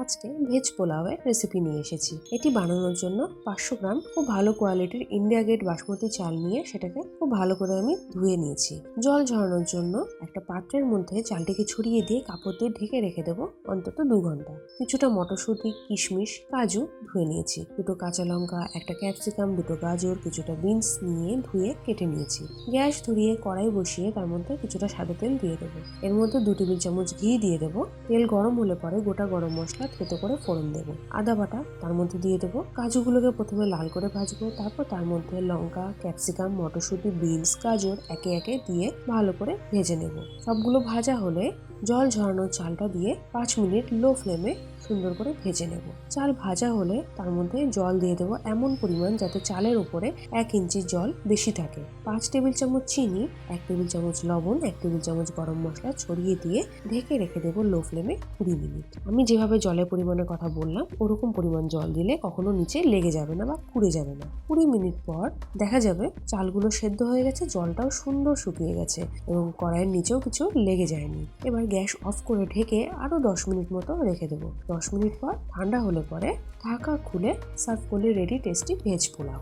আজকে ভেজ পোলাওয়ের রেসিপি নিয়ে এসেছি। এটি বানানোর জন্য পাঁচশো গ্রাম খুব ভালো কোয়ালিটির ইন্ডিয়া গেট বাসমতি চাল নিয়ে সেটাকে খুব ভালো করে আমি ধুয়ে নিয়েছি। জল ঝরানোর জন্য একটা পাত্রের মধ্যে চালটিকে ছড়িয়ে দিয়ে কাপড় দিয়ে ঢেকে রেখে দেবো অন্তত দু ঘণ্টা। কিছুটা মটরশুঁটি, কিশমিশ, কাজু ধুয়ে নিয়েছি। দুটো কাঁচা লঙ্কা, একটা ক্যাপসিকাম দুটো গাজর, কিছুটা বিনস নিয়ে ধুয়ে কেটে নিয়েছি। গ্যাস ধরিয়ে কড়াই বসিয়ে তার মধ্যে কিছুটা সাদা তেল দিয়ে দেবো। এর মধ্যে দু টেবিল চামচ ঘি দিয়ে দেবো। তেল গরম হলে পরে গোটা গরম মশলা থেতো করে ফোড়ন দেবো। আদা বাটা তার মধ্যে দিয়ে দেবো। কাজুগুলোকে প্রথমে লাল করে ভাজবো, তারপর তার মধ্যে লঙ্কা, ক্যাপসিকাম, মটরশুঁটি, বিনস, গাজর একে একে দিয়ে ভালো করে ভেজে নেব। সবগুলো ভাজা হলে জল ঝরানোর চালটা দিয়ে পাঁচ মিনিট লো ফ্লেমে সুন্দর করে ভেজে নেব। চাল ভাজা হলে তার মধ্যে জল দিয়ে দেবো এমন পরিমাণ যাতে চালের উপরে এক ইঞ্চি জল বেশি থাকে। পাঁচ টেবিল চামচ চিনি, এক টেবিল চামচ লবণ, এক টেবিল চামচ গরম মশলা ছড়িয়ে দিয়ে ঢেকে রেখে দেবো লো ফ্লেমে কুড়ি মিনিট। আমি যেভাবে জলের পরিমাণের কথা বললাম, ওরকম পরিমাণ জল দিলে কখনো নিচে লেগে যাবে না বা পুড়ে যাবে না। কুড়ি মিনিট পর দেখা যাবে চালগুলো সেদ্ধ হয়ে গেছে, জলটাও সুন্দর শুকিয়ে গেছে এবং কড়াইয়ের নিচেও কিছু লেগে যায়নি। এবার গ্যাস অফ করে ঢেকে আরও দশ মিনিট মতো রেখে দেবো। দশ মিনিট পর ঠান্ডা হলে পরে ঢাকা খুলে সার্ভ করলে রেডি, টেস্টি ভেজ পোলাও।